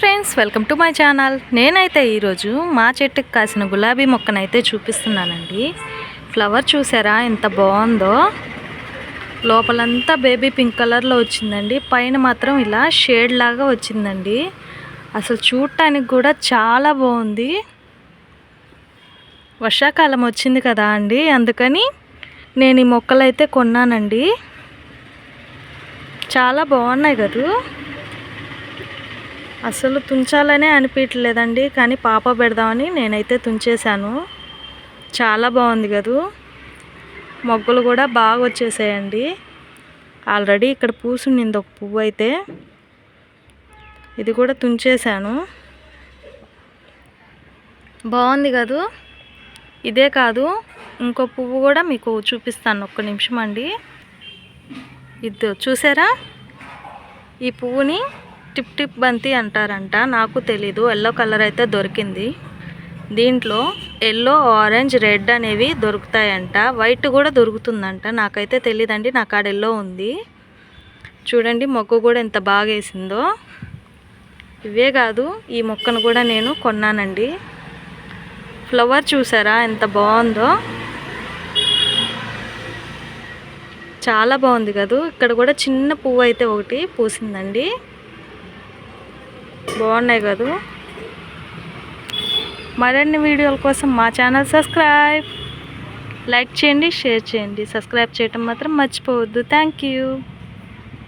Friends welcome to my channel నేనైతే ఈరోజు మా చెట్టుకి కాసిన గులాబీ మొక్కనైతే చూపిస్తున్నానండి. ఫ్లవర్ చూసారా? ఎంత బాగుందో. లోపలంతా బేబీ పింక్ కలర్లో వచ్చిందండి. పైన మాత్రం ఇలా షేడ్ లాగా వచ్చిందండి. అసలు చూడటానికి కూడా చాలా బాగుంది. వర్షాకాలం వచ్చింది కదా అండి. అందుకని నేను ఈ మొక్కలైతే కొన్నానండి. చాలా బాగున్నాయి కదూ. అసలు తుంచాలనే అనిపించలేదండి కానీ పాప పెడదామని నేనైతే తుంచేశాను. చాలా బాగుంది కదూ? మొగ్గలు కూడా బాగా వచ్చేసాయండి. ఆల్రెడీ ఇక్కడ పూసుండింది ఒక పువ్వు అయితే. ఇది కూడా తుంచేశాను. బాగుంది కదూ? ఇదే కాదు ఇంకో పువ్వు కూడా మీకు చూపిస్తాను ఒక్క నిమిషం అండి. ఇది చూసారా? ఈ పువ్వుని టిప్ టిప్ బంతి అంటారంట నాకు తెలీదు ఎల్లో కలర్ అయితే దొరికింది. దీంట్లో ఎల్లో ఆరెంజ్ రెడ్ అనేవి దొరుకుతాయంట. వైట్ కూడా దొరుకుతుందంట నాకైతే తెలియదండి నా కాడ ఎల్లో ఉంది. చూడండి మొక్క కూడా ఎంత బాగా వేసిందో. ఇవే కాదు ఈ మొక్కను కూడా నేను కొన్నానండి. ఫ్లవర్ చూసారా ఎంత బాగుందో. చాలా బాగుంది కదూ. ఇక్కడ కూడా చిన్న పువ్వు అయితే ఒకటి పూసిందండి. బాగున్నాయి కదా. మరిన్ని వీడియోల కోసం మా ఛానల్ సబ్స్క్రైబ్. లైక్ చేయండి షేర్ చేయండి. సబ్స్క్రైబ్ చేయటం మాత్రం మర్చిపోవద్దు. Thank you.